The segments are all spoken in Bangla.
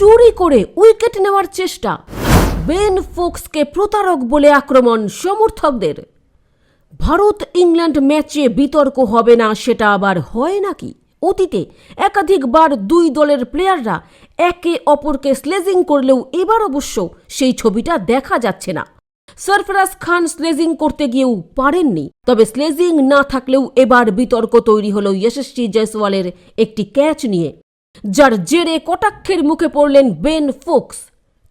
চুরি করে উইকেট নেওয়ার চেষ্টা। বেন ফোক্সকে প্রতারক বলে আক্রমণ সমর্থকদের। ভারত ইংল্যান্ড ম্যাচে বিতর্ক হবে না, সেটা আবার হয় নাকি? অতীতে একাধিকবার দুই দলের প্লেয়াররা একে অপরকে স্লেজিং করলেও এবার অবশ্য সেই ছবিটা দেখা যাচ্ছে না। সরফরাজ খান স্লেজিং করতে গিয়েও পারেননি, তবে স্লেজিং না থাকলেও এবার বিতর্ক তৈরি হলো। যশস্বী জয়সওয়ালের একটি ক্যাচ নিয়ে। যার জেরে কটাক্ষের মুখে পড়লেন বেন ফোক্স।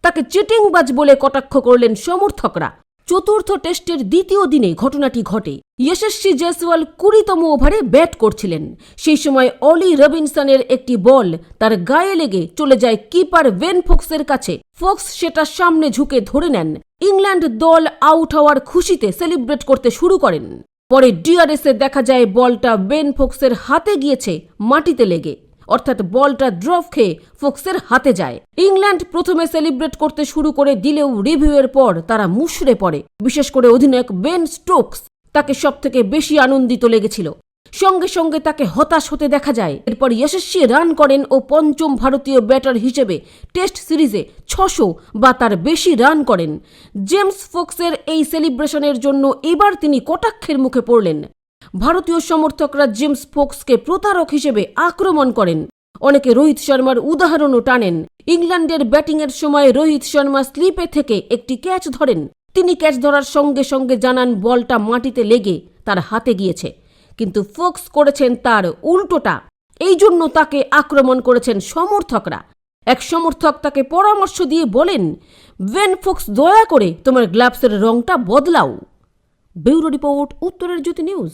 তাকে চিটিংবাজ বলে কটাক্ষ করলেন সমর্থকরা। চতুর্থ টেস্টের দ্বিতীয় দিনে ঘটনাটি ঘটে। যশস্বী জয়সওয়াল কুড়িতম ওভারে ব্যাট করছিলেন। সেই সময় অলি রবিনসনের একটি বল তার গায়ে লেগে চলে যায় কিপার ভেন ফোক্সের কাছে। ফোক্স সেটা সামনে ঝুঁকে ধরে নেন। ইংল্যান্ড দল আউট হওয়ার খুশিতে সেলিব্রেট করতে শুরু করেন। পরে ডিআরএসে দেখা যায় বলটা বেন ফোক্সের হাতে গিয়েছে মাটিতে লেগে। অর্থাৎ বলটা ড্রপ খেয়ে ফোক্সের হাতে যায়। ইংল্যান্ড প্রথমে সেলিব্রেট করতে শুরু করে দিলেও রিভিউয়ের পর তারা মুশড়ে পড়ে। বিশেষ করে অধিনায়ক বেন স্টোকস তাকে সবথেকে বেশি আনন্দিত লেগেছিল। সঙ্গে সঙ্গে তাকে হতাশ হতে দেখা যায়। এরপর যশস্বী রান করেন ও পঞ্চম ভারতীয় ব্যাটার হিসেবে টেস্ট সিরিজে ছশো বা তার বেশি রান করেন। জেমস ফোক্সের এই সেলিব্রেশনের জন্য এবার তিনি কটাক্ষের মুখে পড়লেন। ভারতীয় সমর্থকরা জেমস ফোক্সকে প্রতারক হিসেবে আক্রমণ করেন। অনেকে রোহিত শর্মার উদাহরণও টানেন। ইংল্যান্ডের ব্যাটিংয়ের সময় রোহিত শর্মা স্লিপে থেকে একটি ক্যাচ ধরেন। তিনি ক্যাচ ধরার সঙ্গে সঙ্গে জানান, বলটা মাটিতে লেগে তার হাতে গিয়েছে। কিন্তু ফোক্স করেছেন তার উল্টোটা। এই জন্য তাকে আক্রমণ করেছেন সমর্থকরা। এক সমর্থক তাকে পরামর্শ দিয়ে বলেন, ভেন ফোক্স, দয়া করে তোমার গ্লাভসের রংটা বদলাও। ব্যুরো রিপোর্ট, উত্তরের জ্যোতি নিউজ।